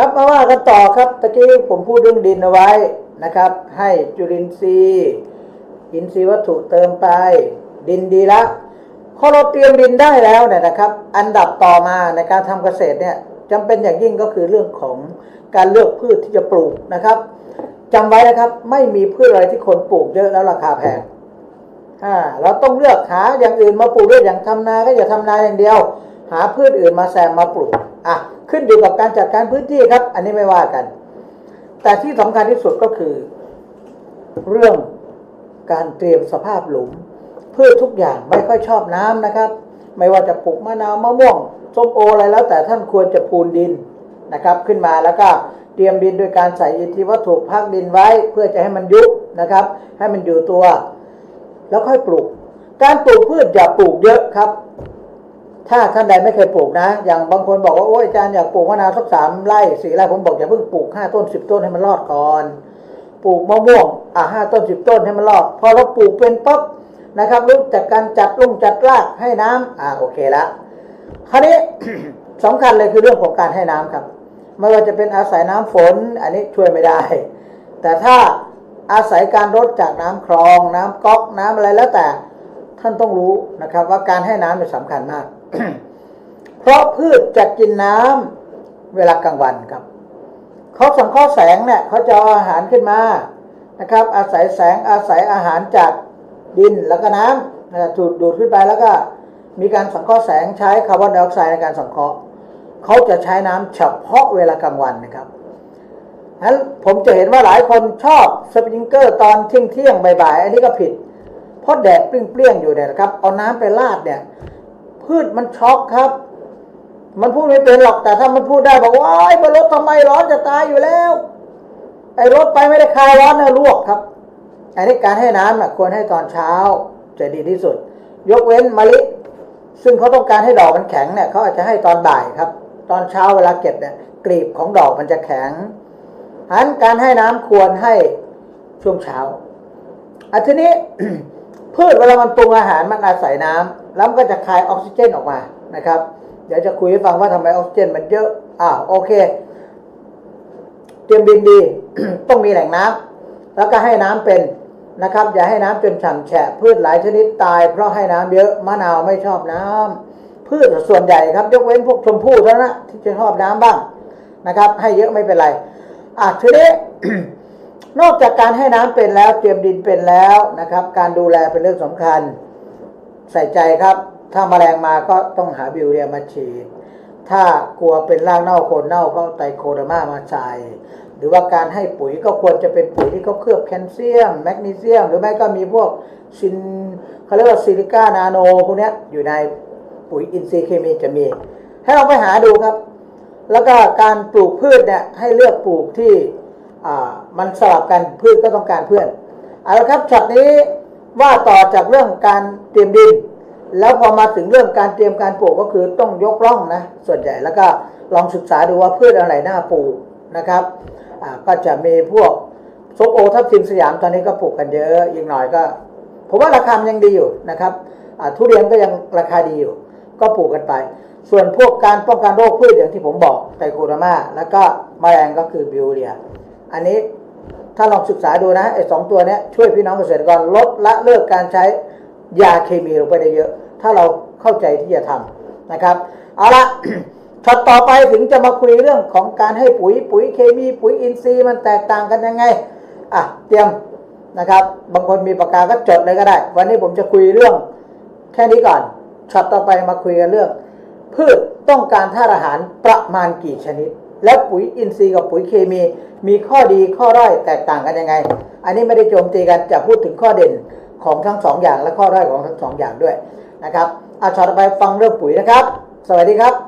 ครับมาว่ากันต่อครับตะกี้ผมพูดเรื่องดินเอาไว้นะครับ ให้จุลินทรีย์อินทรีย์วัตถุเติมไป ดินดีละพอเราเตรียมดินได้แล้วเนี่ยนะครับ อันดับต่อมาในการทำเกษตรเนี่ยจำเป็นอย่างยิ่งก็คือเรื่องของการเลือกพืชที่จะปลูกนะครับจำไว้นะครับไม่มีพืชอะไรที่คนปลูกเยอะแล้วราคาแพงอ่าเราต้องเลือกหาอย่างอื่นมาปลูกด้วยอย่างทำนาก็อย่าทำนาอย่างเดียว หาพืชอื่นมาแซมมาปลูกอะ ขึ้นอยู่กับการจัดการพื้นที่ครับ อันนี้ไม่ว่ากัน แต่ที่สำคัญที่สุดก็คือ เรื่องการเตรียมสภาพหลุมพืชทุกอย่างไม่ค่อยชอบน้ำนะครับ ไม่ว่าจะปลูกมะนาวมะม่วงส้มโออะไรแล้ว แต่ท่านควรจะพูนดินนะครับ ขึ้นมาแล้วก็เตรียมดินโดยการใส่อิฐที่วัตถุพักดินไว้ เพื่อจะให้มันยุบนะครับ ให้มันอยู่ตัว แล้วค่อยปลูก การปลูกพืชอย่าปลูกเยอะครับ ถ้าท่านใดไม่เคยปลูกนะ อย่างบางคนบอกว่าโอ้ยอาจารย์อยากปลูกมะนาวสักสามไร่สี่ไร่ผมบอกอย่าเพิ่งปลูกห้าต้นสิบต้นให้มันรอดก่อน ปลูกมะม่วงอะห้าต้นสิบต้นให้มันรอด พอเราปลูกเป็นปั๊บนะครับรู้จักการจัดลุ่งจัดรากให้น้ำอ่าโอเคละคราวนี้สำคัญเลยคือเรื่องของการให้น้ำครับ ไม่ว่าจะเป็นอาศัยน้ำฝน อันนี้ช่วยไม่ได้ แต่ถ้าอาศัยการรดจากน้ำคลอง น้ำก๊อกน้ำอะไรแล้วแต่ ท่านต้องรู้นะครับว่าการให้น้ำเป็นสำคัญมาก เพราะพืชจะกินน้ำเวลากลางวันครับเขาสังเคราะห์แสงเนี่ยเขาจะเอาอาหารขึ้นมานะครับ อาศัยแสงอาศัยอาหารจากดินแล้วก็น้ำนะครับถูกดูดขึ้นไปแล้วก็มีการสังเคราะห์แสงใช้คาร์บอนไดออกไซด์ในการสังเคราะห์เขาจะใช้น้ำเฉพาะเวลากลางวันนะครับนั้นผมจะเห็นว่าหลายคนชอบสปริงเกอร์ตอนเที่ยงเที่ยงบ่ายๆอันนี้ก็ผิด เพราะแดดเปรี้ยงๆอยู่เนี่ยนะครับ เอาน้ำไปราดเนี่ย พืชมันช็อกครับ มันพูดไม่เป็นหรอกแต่ถ้ามันพูดได้บอกว่าไอ้บนรถทำไมร้อนจะตายอยู่แล้ว ไอ้รถไปไม่ได้คลายร้อนนะลวกครับอันนี้การให้น้ำนะควรให้ตอนเช้าจะดีที่สุด ยกเว้นมะลิซึ่งเขาต้องการให้ดอกมันแข็งเนี่ยเขาอาจจะให้ตอนบ่ายครับ ตอนเช้าเวลาเก็บเนี่ยกลีบของดอกมันจะแข็งฉะนั้นการให้น้ำควรให้ช่วงเช้าอันทีนี้พืชเวลามันปรุงอาหารมันอาศัยน้ำ แล้วมันก็จะคายออกซิเจนออกมานะครับ เดี๋ยวจะคุยให้ฟังว่าทำไมออกซิเจนมันเยอะอ้าโอเค เตรียมดินดี ต้องมีแหล่งน้ำแล้วก็ให้น้ำเป็นนะครับ อย่าให้น้ำจนฉ่ำแฉะพืชหลายชนิดตาย เพราะให้น้ำเยอะมะนาวไม่ชอบน้ำพืชส่วนใหญ่ครับ ยกเว้นพวกชมพู่เท่านั้นที่จะชอบน้ำบ้างนะครับ ให้เยอะไม่เป็นไรอะทีนี้นอกจากการให้น้ำเป็นแล้วเตรียมดินเป็นแล้วนะครับ การดูแลเป็นเรื่องสำคัญ ใส่ใจครับ ถ้าแมลงมาก็ต้องหาบิวเรียมาฉีด ถ้ากลัวเป็นรากเน่าโคนเน่าก็ไตโคเดอร์มามาใส่หรือว่าการให้ปุ๋ยก็ควรจะเป็นปุ๋ยที่เขาเคลือบแคลเซียม แมกนีเซียม หรือไม่ก็มีพวกซินเขาเรียกว่าซิลิก้านาโนพวกนี้อยู่ในปุ๋ยอินทรีย์เคมีจะมี ให้เราไปหาดูครับ แล้วก็การปลูกพืชเนี่ยให้เลือกปลูกที่มันสลับกันพืชก็ต้องการเพื่อนเอาละครับช็อตนี้ ว่าต่อจากเรื่องการเตรียมดิน แล้วพอมาถึงเรื่องการเตรียมการปลูกก็คือต้องยกร่องนะส่วนใหญ่แล้วก็ลองศึกษาดูว่าพืชอะไรน่าปลูกนะครับก็จะมีพวกส้มโอทับทิมสยามตอนนี้ก็ปลูกกันเยอะอีกหน่อยก็ผมว่าราคายังดีอยู่นะครับทุเรียนก็ยังราคาดีอยู่ ก็ปลูกกันไป ส่วนพวกการป้องกันโรคพืชอย่างที่ผมบอกไตโคโรมาแล้วก็แมลงก็คือบิวเรีย อันนี้ ถ้าลองศึกษาดูนะไอ้สองตัวนี้ช่วยพี่น้องเกษตรกรลดละเลิกการใช้ยาเคมีลงไปได้เยอะ ถ้าเราเข้าใจที่จะทำนะครับเอาละช็อตต่อไปถึงจะมาคุยเรื่องของการให้ปุ๋ยปุ๋ยเคมีปุ๋ยอินทรีย์มันแตกต่างกันยังไงอะเตรียมนะครับ บางคนมีปากกาก็จดเลยก็ได้ วันนี้ผมจะคุยเรื่องแค่นี้ก่อนช็อตต่อไปมาคุยกันเรื่อง พืชต้องการธาตุอาหารประมาณกี่ชนิด และปุ๋ยอินทรีย์กับปุ๋ยเคมี มีข้อดีข้อร้อยแตกต่างกันยังไง อันนี้ไม่ได้โจมตีกันจะพูดถึงข้อเด่นของทั้งสองอย่างและข้อร้อยของทั้งสองอย่างด้วยนะครับอาช็อตต่อไปฟังเรื่องปุ๋ยนะครับ สวัสดีครับ